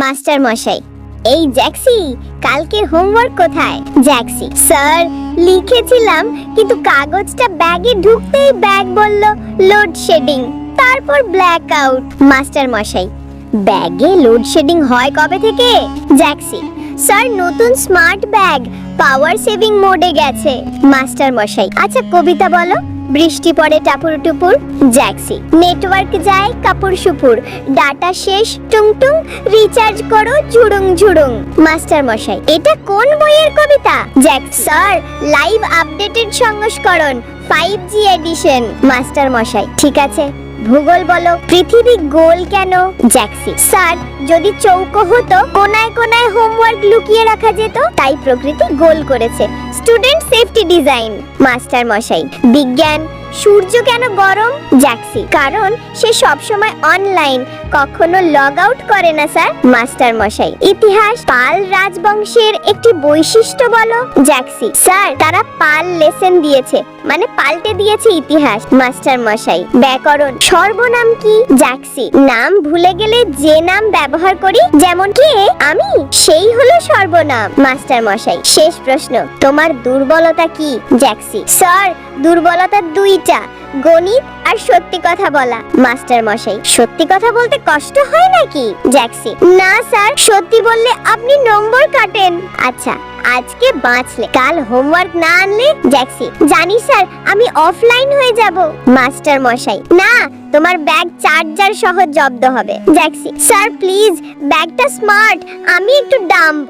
Master মশাই। এই জ্যাক্সি, কালকের হোমওয়ার্ক কোথায়? জ্যাক্সি, স্যার, লিখেছিলাম, কিন্তু কাগজটা ব্যাগে ঢুকতেই ব্যাগ বলল, লোডশেডিং। তারপর ব্ল্যাক আউট। মাস্টার মশাই, ব্যাগে লোডশেডিং হয় কবে থেকে? জ্যাক্সি, স্যার, নতুন স্মার্ট ব্যাগ, পাওয়ার সেভিং মোডে গেছে। মাস্টার মশাই আচ্ছা কবিতা বলো। বৃষ্টি পড়ে টাপুর টুপুর জ্যাক্সি। নেটওয়ার্ক যায় কাপুর সুপুর ডাটা শেষ টুং টুং রিচার্জ করো ঝুড়ুং ঝুড়ুং। মাস্টার মশাই এটা কোন বইয়ের কবিতা? জ্যাক স্যার, লাইভ আপডেটেড সংস্করণ ফাইভ জি এডিশন মাস্টার মশাই ঠিক আছে, ভূগোল বলো। পৃথিবী গোল কেন? জ্যাক্সি, স্যার, যদি চৌকো হতো, কোনায় কোনায় হোমওয়ার্ক লুকিয়ে রাখা যেত তাই প্রকৃতি গোল করেছে। স্টুডেন্ট সেফটি ডিজাইন মাস্টার মশাই বিজ্ঞান সূর্য কেন গরম? জ্যাক্সি, কারণ সে সব সময় অনলাইন কখনো লগ আউট করে না, স্যার। মাস্টার মশাই, ইতিহাস পাল রাজবংশের একটি বৈশিষ্ট্য বলো। জ্যাক্সি, স্যার, তারা পাল লেসন দিয়েছে মানে পাল্টে দিয়েছে ইতিহাস। মাস্টার মশাই, ব্যাকরণ, সর্বনাম কি? জ্যাক্সি, নাম ভুলে গেলে যে নাম ব্যবহার করি, যেমন কে? আমি? সেই হলো সর্বনাম। মাস্টার মশাই, শেষ প্রশ্ন, তোমার দুর্বলতা কি? জ্যাক্সি, স্যার, দুর্বলতা দুইটা। গণিত আর সত্যি কথা বলা। মাস্টার মশাই, সত্যি কথা বলতে কষ্ট হয় নাকি? জ্যাক্সি, না স্যার, সত্যি বললে আপনি নম্বর কাটেন। আচ্ছা আজকে বাঁচলে, কাল হোমওয়ার্ক না আনলে? জ্যাক্সি, জানি স্যার, আমি অফলাইন হয়ে যাব। মাস্টার মশাই, না, তোমার ব্যাগ চার্জার সহ জব্দ হবে। জ্যাক্সি, স্যার, প্লিজ, ব্যাগটা স্মার্ট, আমি একটু ডাম্ব